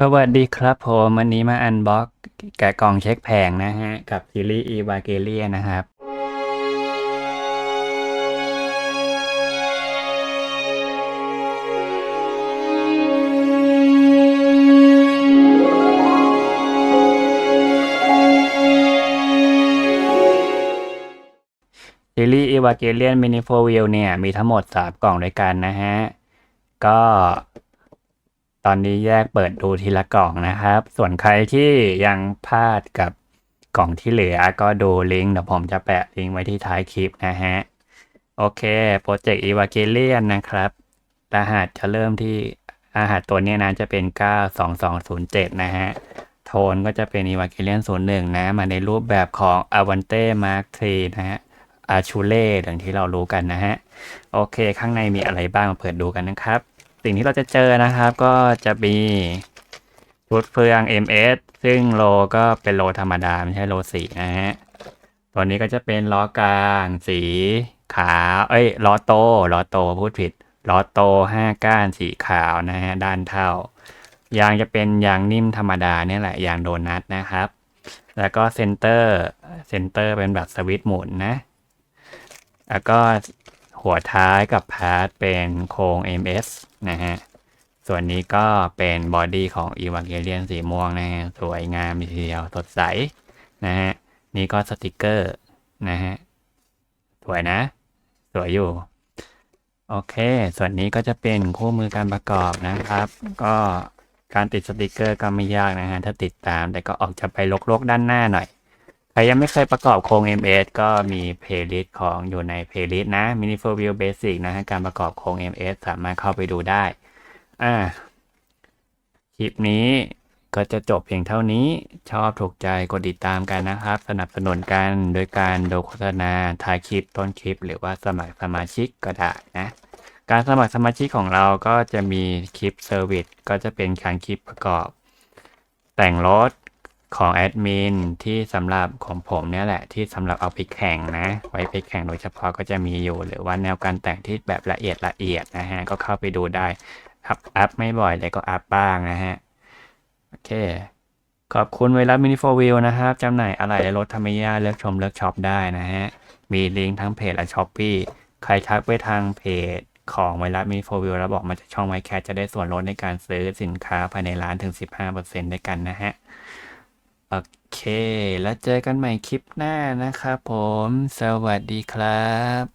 สวัสดีครับผมวันนี้มาอันบ็อกแกะกล่องเช็คแผงนะฮะ กับซีรีส์อีวาเกเลียนะครับ ซีรีส์อีวาเกเลียนมินิโฟวิลเนี่ย มีทั้งหมดสามกล่องด้วยกันนะฮะ ก็ ตอนนี้แยกเปิดดูทีละกล่องนะครับ ส่วนใครที่ยังพลาดกับกล่องที่เหลือก็ดูลิงก์เดี๋ยวผมจะแปะลิงก์ไว้ที่ท้ายคลิปนะฮะ โอเคโปรเจกต์อีวาเกเลียนนะครับ รหัสจะเริ่มที่รหัสตัวนี้นะจะเป็น 92207 นะฮะ โทนก็จะเป็นอีวาเกเลียน01 นะ มาในรูปแบบของ a v a n t e Mark III นะฮะอาชูเล่อย่างที่เรารู้กันนะฮะ โอเค ข้างในมีอะไรบ้างมาเปิดดูกันนะครับ สิ่งที่เราจะเจอนะครับ ก็จะมีชุดเฟือง MS ซึ่งโลก็เป็นโลธรรมดา ไม่ใช่โลสีนะฮะ ตัวนี้ก็จะเป็นล้อกลางสีขาว เอ้ยล้อโตล้อโตพูดผิดล้อโตห้าก้านสีขาวนะฮะ ด้านเท่ายางจะเป็นยางนิ่มธรรมดาเนี่ยแหละยางโดนัทนะครับ แล้วก็เซนเตอร์เซนเตอร์เป็นแบบสวิตช์หมุนนะ แล้วก็ หัวท้ายกับพาร์ทเป็นโครง MS นะฮะ ส่วนนี้ก็เป็นบอดี้ของ e v a n g e l i o n สีม่วงนะฮะ สวยงามทีเดียวสดใสนะฮะ นี่ก็สติกเกอร์นะฮะ สวยนะ สวยอยู่ โอเค ส่วนนี้ก็จะเป็นคู่มือการประกอบนะครับ ก็การติดสติกเกอร์ก็ไม่ยากนะฮะ ถ้าติดตามแต่ก็ออกจะไปลกๆด้านหน้าหน่อย ใครยังไม่เคยประกอบโครง MS ก็มีเพลย์ลิสต์ของอยู่ในเพลย์ลิสต์นะ Mini for View Basic นะฮะการประกอบโครง MS สามารถเข้าไปดูได้ อ่า คลิปนี้ก็จะจบเพียงเท่านี้ชอบถูกใจกดติดตามกันนะครับ สนับสนุนกันโดยการดูโฆษณาท้ายคลิปต้นคลิป หรือว่าสมัครสมาชิกก็ได้นะ การสมัครสมาชิกของเราก็จะมีคลิปเซอร์วิสก็จะเป็นการคลิปประกอบ แต่งรถ ของแอดมินที่สำหรับของผมเนี่ยแหละที่สำหรับเอาไปแข่งนะ ไว้ไปแข่งโดยเฉพาะก็จะมีอยู่ หรือว่าแนวการแต่งที่แบบละเอียดละเอียดนะฮะ ก็เข้าไปดูได้ครับอัพไม่บ่อยแต่ก็อัพบ้างนะฮะ โอเค ขอบคุณเวลามินิโฟวิวนะครับจำหน่ายอะไรและรถธรรมยาเลือกชมเลือกช็อปได้นะฮะ มีลิงก์ทั้งเพจและช้อปปี้ใครทักไปทางเพจของไวรัสมินิโฟวิวแล้วบอกมาจากช่องไวแคทจะได้ส่วนลดในการซื้อสินค้าภายในร้านถึง 15%ด้วยกันนะฮะ เค แล้วเจอกันใหม่คลิปหน้านะครับผม สวัสดีครับ